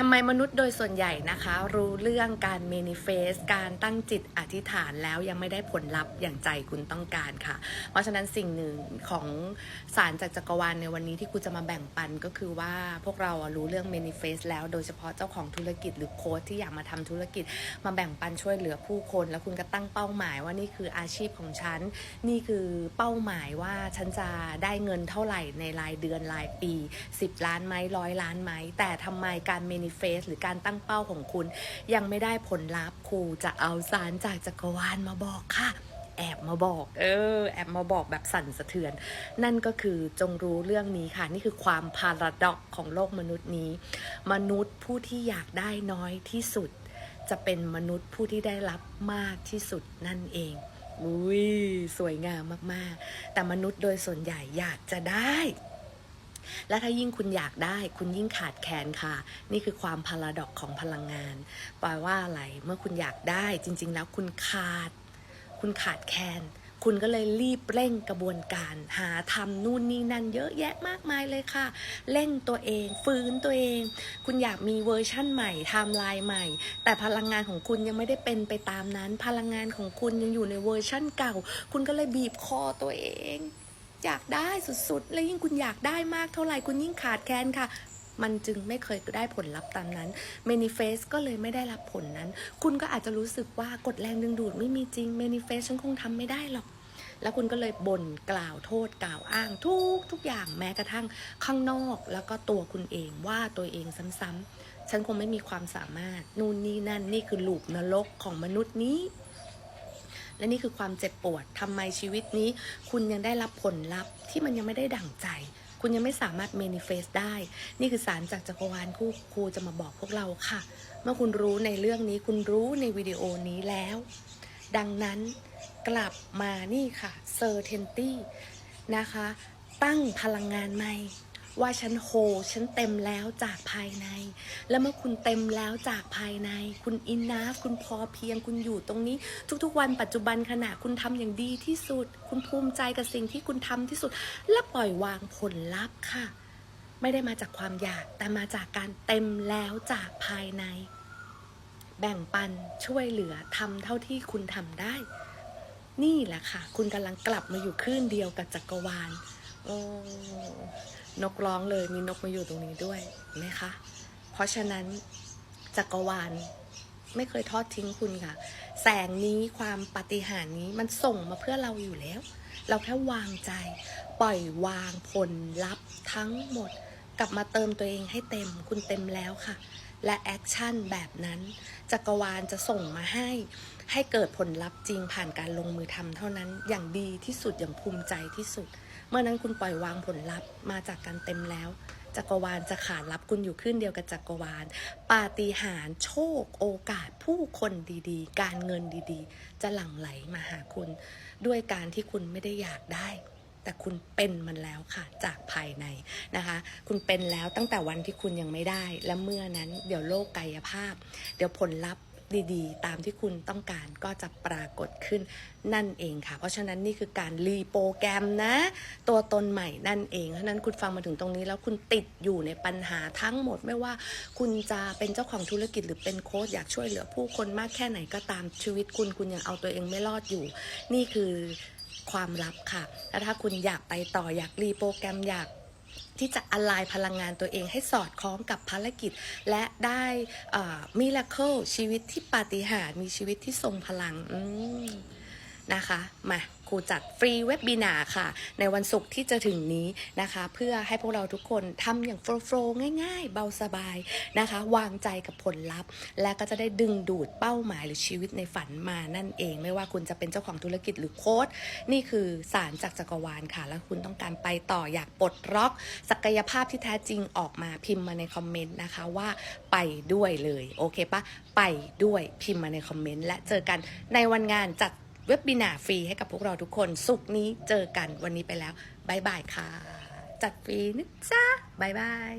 ทำไมมนุษย์โดยส่วนใหญ่นะคะ รู้เรื่องการเมนิเฟสการตั้งจิตอธิษฐานแล้วยังไม่ได้ผลลัพธ์อย่างใจคุณต้องการค่ะ เพราะฉะนั้นสิ่งหนึ่งของสารจากจักรวาลในวันนี้ที่กูจะมาแบ่งปันก็คือว่าพวกเราอะรู้เรื่องเมนิเฟสแล้วโดยเฉพาะเจ้าของธุรกิจหรือโค้ชที่อยากมาทำธุรกิจ มาแบ่งปันช่วยเหลือผู้คน แล้วคุณก็ตั้งเป้าหมายว่านี่คืออาชีพของฉัน นี่คือเป้าหมายว่าฉันจะได้เงินเท่าไหร่ในรายเดือนรายปี 10 ล้านไหมร้อยล้านไหมแต่ทำไมการเมนิเฟสหรือการตั้งเป้าของคุณ ยังไม่ได้ผลลัพธ์ครูจะเอาสารจากจักรวาลมาบอกค่ะ แอบมาบอก เออ แอบมาบอกแบบสั่นสะเทือน นั่นก็คือจงรู้เรื่องนี้ค่ะ นี่คือความพาราดอกของโลกมนุษย์นี้ มนุษย์ผู้ที่อยากได้น้อยที่สุด จะเป็นมนุษย์ผู้ที่ได้รับมากที่สุดนั่นเองอุ้ยสวยงามมาก ๆ แต่มนุษย์โดยส่วนใหญ่อยากจะได้ และถ้ายิ่งคุณอยากได้ คุณยิ่งขาดแคลนค่ะ นี่คือความพาราดอกของพลังงานแปลว่าอะไรเมื่อคุณอยากได้ จริง ๆ แล้วคุณขาด คุณขาดแคลนคุณก็เลยรีบเร่งกระบวนการ หาทำนู่นนี่นั่นเยอะแยะมากมายเลยค่ะ เร่งตัวเองฟื้นตัวเอง คุณอยากมีเวอร์ชั่นใหม่ไทม์ไลน์ใหม่ แต่พลังงานของคุณยังไม่ได้เป็นไปตามนั้น พลังงานของคุณยังอยู่ในเวอร์ชั่นเก่า คุณก็เลยบีบคอตัวเอง อยากได้สุดๆ และยิ่งคุณอยากได้มากเท่าไหร่คุณยิ่งขาดแคลนค่ะมันจึงไม่เคยได้ผลลัพธ์ตามนั้น m a n i f e s t ก็เลยไม่ได้รับผลนั้น คุณก็อาจจะรู้สึกว่ากฎแรงดึงดูดไม่มีจริง m a n i f e s t ฉันคงทำไม่ได้หรอก แล้วคุณก็เลยบ่นกล่าวโทษกล่าวอ้างทุกทุกอย่างแม้กระทั่งข้างนอก แล้วก็ตัวคุณเองว่าตัวเองซ้ำๆฉันคงไม่มีความสามารถ นู่นนี่นั่นนี่คือลูปนรกของมนุษย์นี้ และนี่คือความเจ็บปวดทำไมชีวิตนี้ คุณยังได้รับผลลัพธ์ที่มันยังไม่ได้ดั่งใจ คุณยังไม่สามารถ manifest ได้ นี่คือสารจากจักรวาลครูครูจะมาบอกพวกเราค่ะ เมื่อคุณรู้ในเรื่องนี้คุณรู้ในวิดีโอนี้แล้ว ดังนั้นกลับมานี่ค่ะ certainty นะคะ ตั้งพลังงานใหม่ ว่าฉันโฮฉันเต็มแล้วจากภายใน แล้วเมื่อคุณเต็มแล้วจากภายใน คุณอินนาฟคุณพอเพียงคุณอยู่ตรงนี้ ทุกๆ วันปัจจุบันขณะคุณทำอย่างดีที่สุด คุณภูมิใจกับสิ่งที่คุณทำที่สุด และปล่อยวางผลลัพธ์ค่ะ ไม่ได้มาจากความอยากแต่มาจากการเต็มแล้วจากภายใน แบ่งปันช่วยเหลือทำเท่าที่คุณทำได้ นี่แหละค่ะ คุณกำลังกลับมาอยู่คลื่นเดียวกับจักรวาล โอ้นกร้องเลยมีนกมาอยู่ตรงนี้ด้วยไหมคะ เพราะฉะนั้นจักรวาลไม่เคยทอดทิ้งคุณค่ะ แสงนี้ความปฏิหารนี้มันส่งมาเพื่อเราอยู่แล้ว เราแค่วางใจ ปล่อยวางผลลัพธ์ทั้งหมด กลับมาเติมตัวเองให้เต็มคุณเต็มแล้วค่ะ และแอคชั่นแบบนั้น จักรวาลจะส่งมาให้ให้เกิดผลลัพธ์จริงผ่านการลงมือทำเท่านั้นอย่างดีที่สุดอย่างภูมิใจที่สุด เมื่อนั้นคุณปล่อยวางผลลัพธ์มาจากการเต็มแล้วจักรวาลจะขานรับคุณอยู่ขึ้นเดียวกับจักรวาล ปาฏิหาริย์โชค โอกาสผู้คนดีๆ การเงินดีๆ จะหลั่งไหลมาหาคุณ ด้วยการที่คุณไม่ได้อยากได้ แต่คุณเป็นมันแล้วค่ะจากภายในนะคะ คุณเป็นแล้วตั้งแต่วันที่คุณยังไม่ได้ และเมื่อนั้นเดี๋ยวโลกกายภาพ เดี๋ยวผลลัพธ์ ดีๆ ตามที่คุณต้องการก็จะปรากฏขึ้นนั่นเองค่ะ เพราะฉะนั้นนี่คือการรีโปรแกรมนะ ตัวตนใหม่นั่นเองเพราะฉะนั้นคุณฟังมาถึงตรงนี้แล้วคุณติดอยู่ในปัญหาทั้งหมด ไม่ว่าคุณจะเป็นเจ้าของธุรกิจหรือเป็นโค้ชอยากช่วยเหลือผู้คนมากแค่ไหนก็ตามชีวิตคุณคุณยังเอาตัวเองไม่รอดอยู่ นี่คือความลับค่ะ แล้วถ้าคุณอยากไปต่ออยากรีโปรแกรมอยาก ที่จะอ l ไลน์พลังงานตัวเองให้สอดคล้องกับภารกิจ และได้มิราเคิลชีวิตที่ปาฏิหาริย์มีชีวิตที่ทรงพลังนะคะ มา ครูจัดฟรีเว็บบินาค่ะ ในวันศุกร์ที่จะถึงนี้นะคะ เพื่อให้พวกเราทุกคนทำอย่างโฟล์ง่าย ๆ เบาสบายนะคะ วางใจกับผลลัพธ์ และก็จะได้ดึงดูดเป้าหมายหรือชีวิตในฝันมานั่นเอง ไม่ว่าคุณจะเป็นเจ้าของธุรกิจหรือโค้ดนี่คือสารจากจักรวาลค่ะ แล้วคุณต้องการไปต่ออยากปลดล็อก ศักยภาพที่แท้จริงออกมาพิมพ์มาในคอมเมนต์นะคะว่าไปด้วยเลยโอเคปะไปด้วยพิมพ์มาในคอมเมนต์และเจอกันในวันงานจัด เว็บบินาฟรีให้กับพวกเราทุกคน สุกร์นี้เจอกันวันนี้ไปแล้วบายบายค่ะ จัดฟรีนะจ๊ะบายบาย